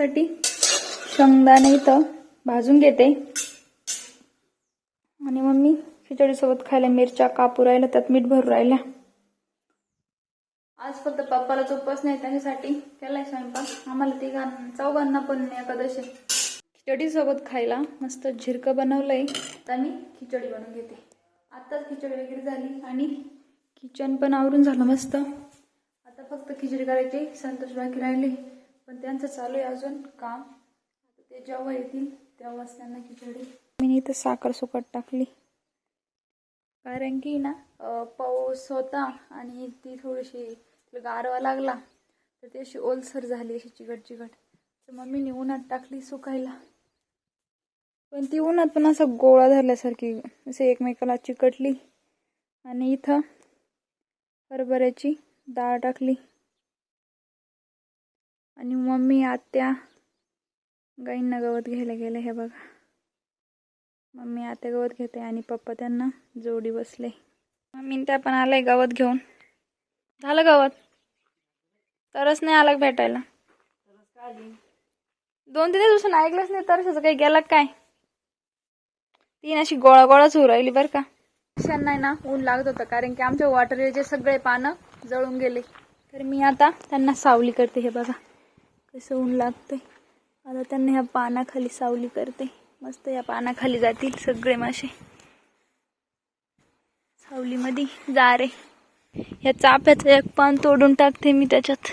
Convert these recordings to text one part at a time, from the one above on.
आता त्यासाठी शेंगदाणे इथं भाजून घेते. आणि मम्मी खिचडीसोबत खायला मिरच्या कापू राहिल्या त्यात मीठ भरू राहिल्या. आज फक्त पप्पाला उपवास नाही त्याच्यासाठी केलाय स्वयंपाक. आम्हाला तिघांना चौघांना पण एकादशी. खिचडीसोबत खायला मस्त झिरकं बनवलंय. तर मी खिचडी बनवून घेते. आत्ताच खिचडी वगैरे झाली आणि किचन पण आवरून झालं मस्त. आता फक्त खिचडी करायची संतोष बाकी राहिले. पण त्यांचं चालू आहे अजून काम. आता ते जेव्हा येतील तेव्हाच त्यांना खिचडी. मी इथं साखर सुकट टाकली. कारण की ना पाऊस होता आणि ती थोडीशी गारवा लागला. तर ती अशी ओलसर झाली अशी चिकट चिकट तर मम्मीने उन्हात टाकली सुकायला. पण ती उन्हात पण असं गोळा धरल्यासारखी असे एकमेकाला चिकटली. आणि इथं हरभऱ्याची डाळ टाकली. आणि मम्मी आत्या गाईंना गवत घ्यायला गेले हे बघा. मम्मी आत्या गवत घेते आणि पप्पा त्यांना जोडी बसले. मम्मी त्या पण आलाय गवत घेऊन. झालं गवत? तरच नाही आला भेटायला? दोन तीन दिवसांनी ऐकलंच नाही तरच काही गेला काय? तीन अशी गोळा गोळाच होऊ राहिली बरं का. नाही ना ऊन लागत होतं. कारण की आमच्या वॉटरचे सगळे पानं जळून गेले. तर मी आता त्यांना सावली करते हे बघा. कसं ऊन लागते आता त्यांना ह्या पानाखाली सावली करते. मस्त या पानाखाली जातील सगळे मासे. सावलीमध्ये जा रे ह्या चाफ्याचं एक पान तोडून टाकते मी त्याच्यात.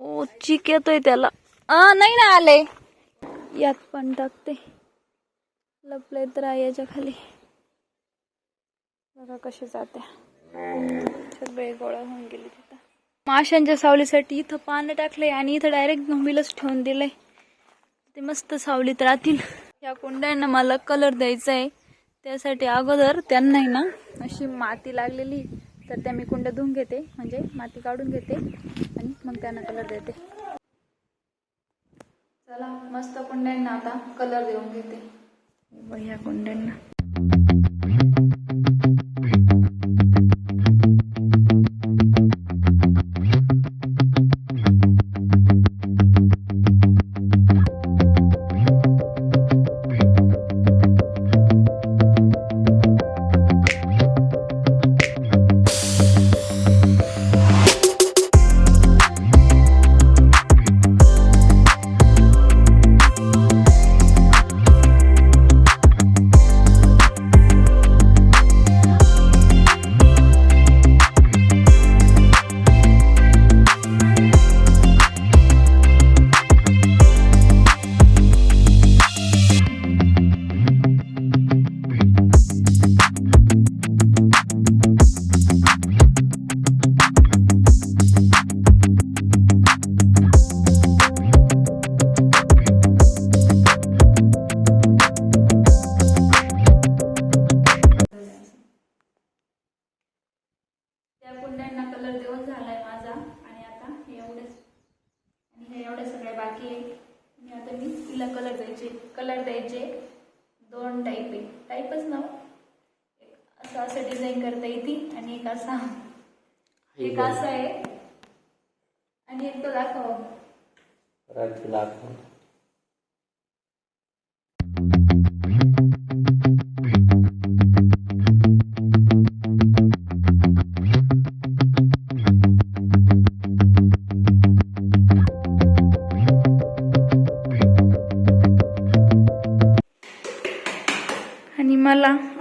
ओ चिक येतोय त्याला. आ नाही ना आले. यात पण टाकते. लपले तर याच्या खाली. बघा कसे जाते सगळे गोळा होऊन गेले तिथं. माशांच्या सावलीसाठी इथं पानं टाकलंय आणि इथं डायरेक्ट गंभीरच ठेवून दिलंय. ते मस्त सावलीत राहतील. या कुंड्यांना मला कलर द्यायचा आहे त्यासाठी अगोदर त्यांना ना अशी माती लागलेली. तर त्या मी कुंड्या धुवून घेते. म्हणजे माती काढून घेते. आणि मग त्यांना कलर देते. चला मस्त कुंड्यांना आता कलर देऊन घेते. या ह्या कुंड्यांना. डिझाईन करता येते. आणि एक असा एक असं आहे. आणि एक तो दाखव.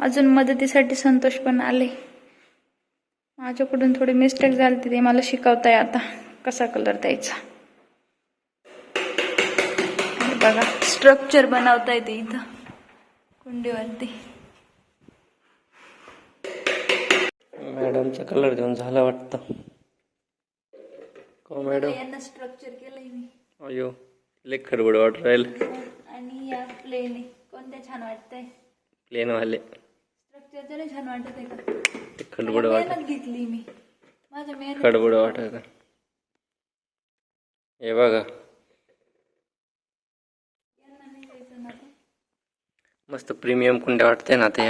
अजून मदतीसाठी संतोष पण आले. माझ्याकडून थोडी मिस्टेक झाली ते मला शिकवताय आता कसा कलर द्यायचा. बघा स्ट्रक्चर बनवता येते इथं कुंडीवरती. मॅडमचा कलर देऊन झाला वाटतं. हो मॅडम. यांना स्ट्रक्चर केलंय मी. अयो लय खडबड वाटत राहील. आणि या प्लेन कोणत्या छान वाटतंय? प्लेन वाले स्ट्रक्चर तरी छान वाटत आहे का ते खडबड वाटत. मेहनत घेतली मी. माझ्या मेहनत खडबड वाटत. हे बघा. यांना नाही द्यायचं ना ते. मस्त प्रीमियम कुंड्या वाटते ना ते.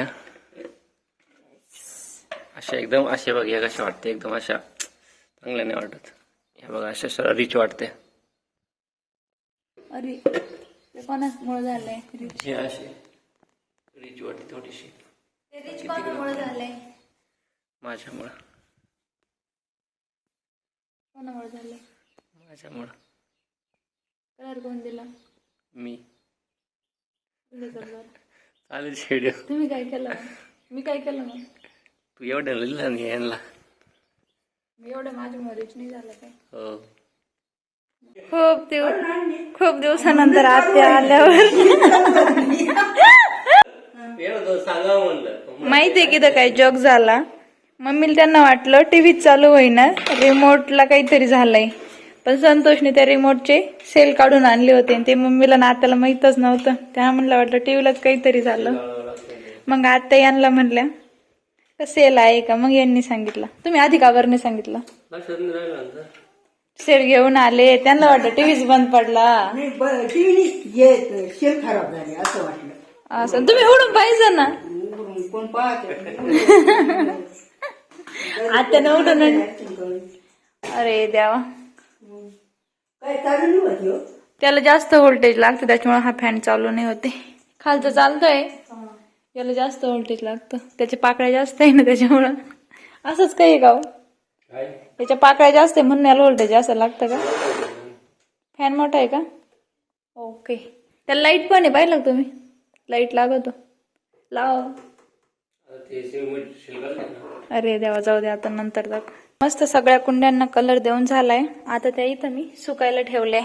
अशा एकदम असे बघ या कशा वाटते. एकदम अशा चांगल्या नाही वाटत. हे बघा असं सरळ रिच वाटते. अरे ते कोणामुळे झालंय? रिच हे असे रिच वाटते थोडीशी. रिच कोणामुळे झालंय? माझ्यामुळं. कोणामुळे झालंय? माझ्यामुळं. कलर कोण दिला? मी. तुझा कलर चालेल तुम्ही काय केलं? मी काय केलं मग? तू एवढं लिहिलं नाही यांना. मी एवढं माझ्यामुळे रिच नाही झालं काय? हो. खूप दिवस खूप दिवसानंतर आत्या आल्यावर. सांगा म्हणलं. माहितीये की तर काय जॉक झाला. मम्मीला त्यांना वाटलं टीव्ही चालू होईना रिमोटला काहीतरी झालंय. पण संतोषने त्या रिमोटचे सेल काढून आणले होते आणि ते मम्मीला नात्याला माहीतच नव्हतं. त्या म्हणलं वाटलं टीव्हीलाच काहीतरी झालं. मग आत्या यांना म्हणल्या का सेल आहे का? मग यांनी सांगितलं. तुम्ही आधी का बरं सांगितलं? सेल घेऊन आले. त्यांना वाटलं टीव्हीच बंद पडला. टीव्ही खराब झाले असं वाटलं. असं. तुम्ही उडून पाहिजे ना. कोण पाहत? आत्यानं उडून अरे देवा. काय चालू नाही होत. त्याला जास्त व्होल्टेज लागतं त्याच्यामुळे हा फॅन चालू नाही होते खालचं चालतोय. याला जास्त व्होल्टेज लागतं. त्याच्या पाकळ्या जास्त आहे ना त्याच्यामुळं. असंच काही गाव त्याच्या पाकळ्या जास्त आहे म्हणून याला व्होल्टेज जास्त लागतं का? फॅन मोठा आहे का? ओके त्याला लाइट पण आहे पाहिलं का तुम्ही? लाइट लागतो. लाव ते सिमेंट शिल्लक ना अरे देवा जाऊ दे आता नंतर दाख मस्त सगळ्या कुंड्यांना कलर देऊन झालाय. आता त्या इथं मी सुकायला ठेवले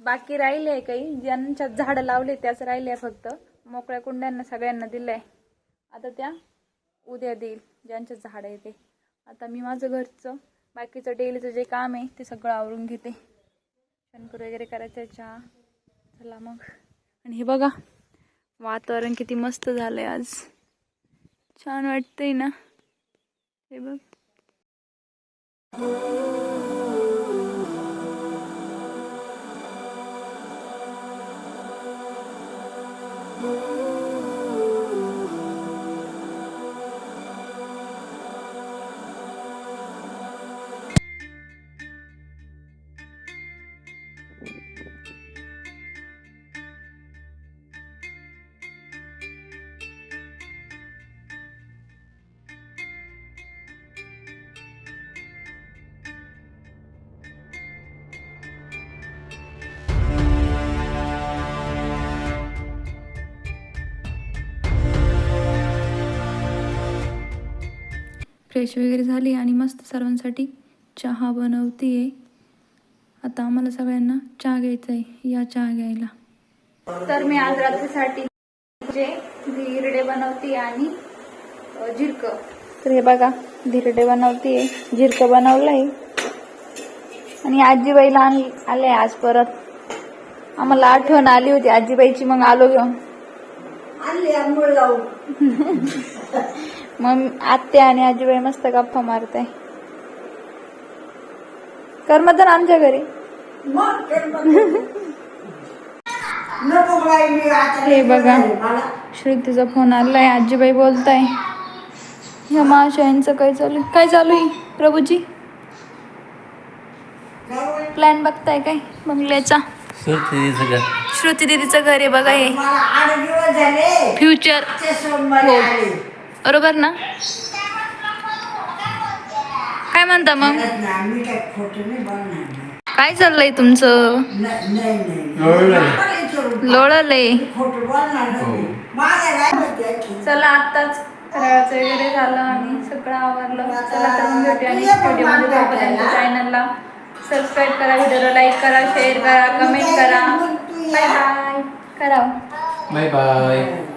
बाकी राहिले आहे काही. ज्यांच्या झाडं लावले त्याच राहिले फक्त. मोकळ्या कुंड्यांना सगळ्यांना दिलंय. आता त्या उद्या देईल. ज्यांच्या झाड आहे ते. आता मी माझं घरचं बाकीचं डेलीचं जे काम आहे ते सगळं आवरून घेते. शंकर वगैरे करायचं चहा. चला मग. आणि हे बघा वातावरण किती मस्त झालंय आज. छान वाटतंय ना. हे बघ. फ्रेश वगैरे झाली आणि मस्त सर्वांसाठी चहा बनवते आता आम्हाला सगळ्यांना चहा घ्यायचा आहे या चहा घ्यायला. तर मी आज रात्रीसाठी जे धिरडे बनवते आणि झिरकं तर हे बघा धिरडे बनवते झिरकं बनवलंय. आणि आजीबाईला आण- आले आज परत. आम्हाला आठवण आली होती आजीबाईची मग आलो घेऊन. आणले आंघोळ लावून मग आत्या आणि आजीबाई मस्त गप्पा मारताय. करमत ना आमच्या घरी. हे बघा. श्रुतीचा फोन आलाय आजीबाई बोलताय. ह्या माशांचं काय चालू आहे? काय चालू आहे प्रभूजी? प्लॅन बघताय काय? बंगल्याचा. श्रुती दिदीचं घर. आहे बघा हे. फ्युचर बरोबर ना? काय म्हणता मग? काय चाललंय तुमचं. लोळलंय. की? चला आत्ताच फराळाचं वगैरे झालं आणि सगळं आवरलं. चला तर मग भेटूया नेक्स्ट व्हिडिओमध्ये तोपर्यंत चॅनलला सबस्क्राईब करा व्हिडिओला लाईक करा शेअर करा कमेंट करा. बाय बाय करा. Bye bye.